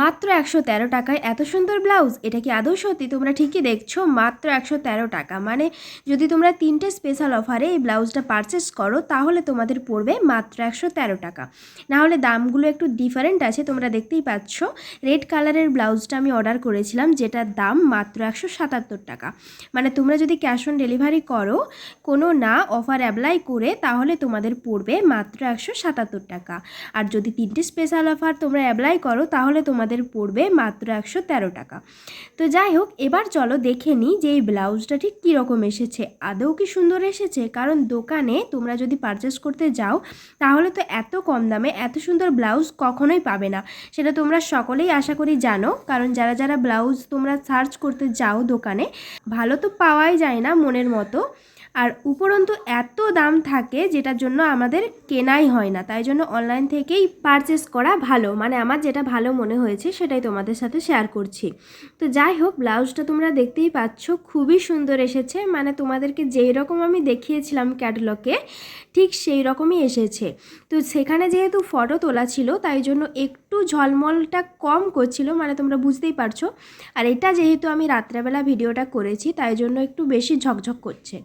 মাত্র একশো তেরো টাকায়। এত সুন্দর ব্লাউজ? এটা কি আদৌ সত্যি? তোমরা ঠিকই দেখছ, মাত্র একশো তেরো টাকা। মানে যদি তোমরা তিনটে স্পেশাল অফারে এই ব্লাউজটা পারচেস করো, তাহলে তোমাদের পড়বে মাত্র একশো তেরো টাকা। না হলে দামগুলো একটু ডিফারেন্ট আছে, তোমরা দেখতেই পাচ্ছ। রেড কালারের ব্লাউজটা আমি অর্ডার করেছিলাম, যেটার দাম মাত্র একশো সাতাত্তর টাকা। মানে তোমরা যদি ক্যাশ অন ডেলিভারি করো, কোনো না অফার অ্যাপ্লাই করে, তাহলে তোমাদের পড়বে মাত্র একশো সাতাত্তর টাকা। আর যদি তিনটে স্পেশাল অফার তোমরা অ্যাপ্লাই করো, তাহলে তোমাদের পড়বে মাত্র একশো তেরো টাকা। তো যাই হোক, এবার চলো দেখে নিই যে এই ব্লাউজটা ঠিক কীরকম এসেছে। আদৌ কি সুন্দর এসেছে? কারণ দোকানে তোমরা যদি পারচেস করতে যাও, তাহলে তো এত কম দামে এত সুন্দর ব্লাউজ কখনোই পাবে না। সেটা তোমরা সকলেই আশা করি জানো। কারণ যারা যারা ব্লাউজ তোমরা সার্চ করতে যাও দোকানে, ভালো তো পাওয়াই যায় না মনের মতো। আর উপরন্তু এত দাম থাকে যেটার জন্য আমাদের কেনাই হয় না। তাই জন্য অনলাইন থেকেই পারচেস করা ভালো। মানে আমার যেটা ভালো মনে হয়েছে সেটাই তোমাদের সাথে শেয়ার করছি। তো যাই হোক, ব্লাউজটা তোমরা দেখতেই পাচ্ছ, খুবই সুন্দর এসেছে। মানে তোমাদেরকে যেই রকম আমি দেখিয়েছিলাম ক্যাটালগে ঠিক সেই রকমই এসেছে। তো সেখানে যেহেতু ফটো তোলা ছিল, তাই জন্য একটু ঝলমলটা কম করছিল মানে তোমরা বুঝতেই পারছ। আর এটা যেহেতু আমি রাত্রেবেলা ভিডিওটা করেছি, তাই জন্য একটু বেশি ঝকঝক করছে।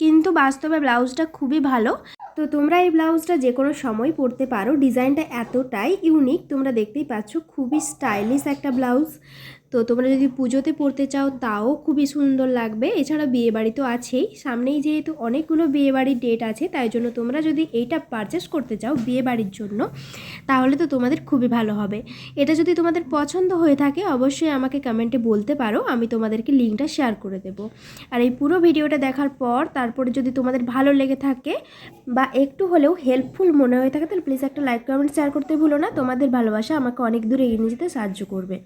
কিন্তু বাস্তবে ব্লাউজটা খুবই ভালো। তো তোমরা এই ব্লাউজটা যে কোনো সময় পরতে পারো। ডিজাইনটা এতটাই ইউনিক, তোমরা দেখতেই পাচ্ছ, খুবই স্টাইলিশ একটা ব্লাউজ। তো তোমরা যদি পুজোতে পড়তে চাও, তাও খুবই সুন্দর লাগবে। এছাড়া বিয়েবাড়ি তো আছেই। সামনেই যেহেতু অনেকগুলো বিয়েবাড়ির ডেট আছে, তাই জন্য তোমরা যদি এইটা পারচেস করতে চাও বিয়েবাড়ির জন্য, তাহলে তো তোমাদের খুবই ভালো হবে। এটা যদি তোমাদের পছন্দ হয়ে থাকে, অবশ্যই আমাকে কমেন্টে বলতে পারো, আমি তোমাদেরকে লিঙ্কটা শেয়ার করে দেব। আর এই পুরো ভিডিওটা দেখার পর, তারপরে যদি তোমাদের ভালো লেগে থাকে, বা একটু হলেও হেল্পফুল মনে হয়ে থাকে, তাহলে প্লিজ একটা লাইক কমেন্ট শেয়ার করতে ভুলো না। তোমাদের ভালোবাসা আমাকে অনেক দূরে এগিয়ে নিয়ে যেতে সাহায্য করবে।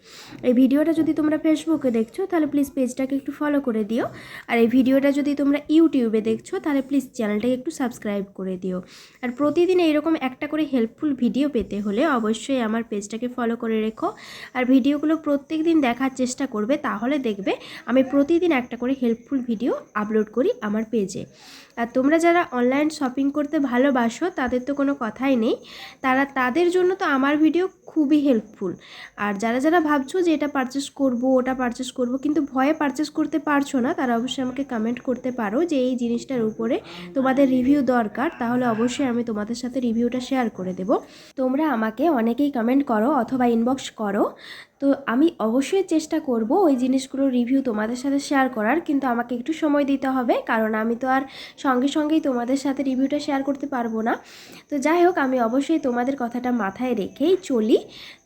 এই ভিডিওটা যদি তোমরা ফেসবুকে দেখছ, তাহলে প্লিজ পেজটাকে একটু ফলো করে দিও। আর এই ভিডিওটা যদি তোমরা ইউটিউবে দেখছ, তাহলে প্লিজ চ্যানেলটাকে একটু সাবস্ক্রাইব করে দিও। আর প্রতিদিন এইরকম একটা করে হেল্পফুল ভিডিও পেতে হলে অবশ্যই আমার পেজটাকে ফলো করে রেখো। আর ভিডিওগুলো প্রত্যেক দিন দেখার চেষ্টা করবে, তাহলে দেখবে আমি প্রতিদিন একটা করে হেল্পফুল ভিডিও আপলোড করি আমার পেজে আর তোমরা যারা অনলাইন শপিং করতে ভালোবাসো, তাদের তো কোনো কথাই নেই। তারা, তাদের জন্য তো আমার ভিডিও খুবই হেল্পফুল আর যারা যারা ভাবছ যে এটা পারচেস করব, ওটা পারচেস করব, কিন্তু ভয়ে পারচেস করতে পারছ না, তারা অবশ্যই আমাকে কমেন্ট করতে পারো যে এই জিনিসটার উপরে তোমাদের রিভিউ দরকার, তাহলে অবশ্যই আমি তোমাদের সাথে রিভিউটা শেয়ার করে দেব। তোমরা আমাকে অনেকেই কমেন্ট করো অথবা ইনবক্স করো, তো আমি অবশ্যই চেষ্টা করব ওই জিনিসগুলোর রিভিউ তোমাদের সাথে শেয়ার করার, কিন্তু আমাকে একটু সময় দিতে হবে, কারণ আমি তো আর সঙ্গে সঙ্গেই তোমাদের সাথে রিভিউটা শেয়ার করতে পারব না। তো যাই হোক, আমি অবশ্যই তোমাদের কথাটা মাথায় রেখেই চলি।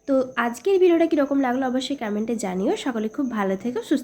তো আজকের ভিডিওটা কীরকম লাগল অবশ্যই কমেন্টে জানিও। সকলে খুব ভালো থেকো সুস্থ